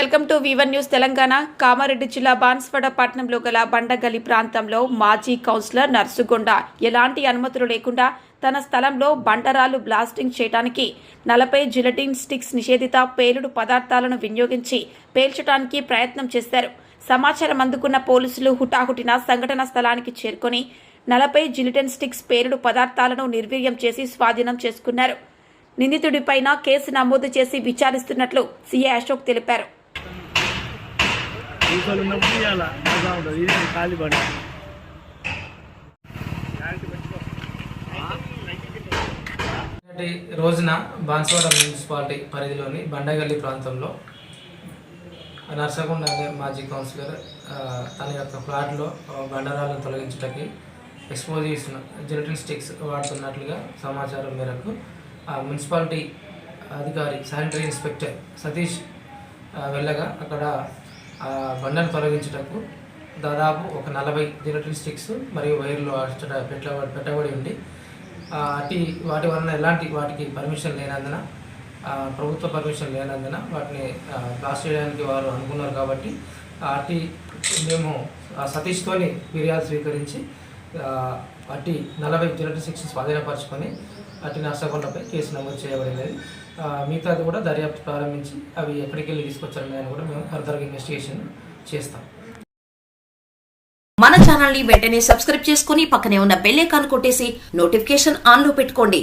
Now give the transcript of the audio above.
Welcome to Vivan news Telangana. Kamareddy జిల్లా బాన్స్వాడ పట్టణంలో గల బండగలి ప్రాంతంలో మాజీ కౌన్సిలర్ నర్సుగొండ ఎలాంటి అనుమతులు లేకుండా తన స్థలంలో బండరాలు బ్లాస్టింగ్ చేయడానికి నలభై జిలటిన్ స్టిక్స్ నిషేధిత పేలుడు పదార్థాలను వినియోగించి పేల్చడానికి ప్రయత్నం చేశారు. సమాచారం అందుకున్న పోలీసులు హుటాహుటిన సంఘటన స్థలానికి చేరుకొని నలభై జిలిటన్ స్టిక్స్ పేలుడు పదార్థాలను నిర్వీర్యం చేసి స్వాధీనం చేసుకున్నారు. నిందితుడిపైన కేసు నమోదు చేసి విచారిస్తున్నట్లు సీఏ అశోక్ తెలిపారు. ఈకలు ఉన్నప్పుడు ఇవాళ మజా ఉంటుంది ఇది ఖాళీ బండి. రోజున బాన్స్వాడ మున్సిపాలిటీ పరిధిలోని బండగల్లి ప్రాంతంలో నర్సగొండ మాజీ కౌన్సిలర్ తన యొక్క ఫ్లాట్లో బండరాలను తొలగించడానికి ఎక్స్పోజ్ చేసిన జెలటిన్ స్టిక్స్ వాడుతున్నట్లుగా సమాచారం మేరకు ఆ మున్సిపాలిటీ అధికారి శానిటరీ ఇన్స్పెక్టర్ సతీష్ వెళ్ళగా అక్కడ బండను తొలగించుటకు దాదాపు ఒక నలభై జిలటిన్ స్టిక్స్ మరియు వైర్లు అచ్చట పెట్టబడి పెట్టబడి ఉండి ఆ, అటు వాటి వలన ఎలాంటి వాటికి పర్మిషన్ లేనందున ప్రభుత్వ పర్మిషన్ లేనందున వాటిని బ్లాస్ట్ చేయడానికి వారు అనుకున్నారు కాబట్టి ఆ, అట్టి మేము ఆ సతీష్తోని ఫిర్యాదు స్వీకరించి అట్టి నలభై జిలటిన్ స్టిక్స్ స్వాధీనపరచుకొని అట్టి నర్సకొండపై కేసు నమోదు చేయబడినది మిగతాది కూడా దర్యాప్తు ప్రారంభించి అవి ఎక్కడికి వెళ్ళి తీసుకొచ్చారని దాన్ని కూడా మేము ఫర్దర్గా ఇన్వెస్టిగేషన్ చేస్తాం. మన ఛానల్ని వెంటనే సబ్స్క్రైబ్ చేసుకుని పక్కనే ఉన్న బెల్ ఐకాన్ కొట్టేసి నోటిఫికేషన్ ఆన్లో పెట్టుకోండి.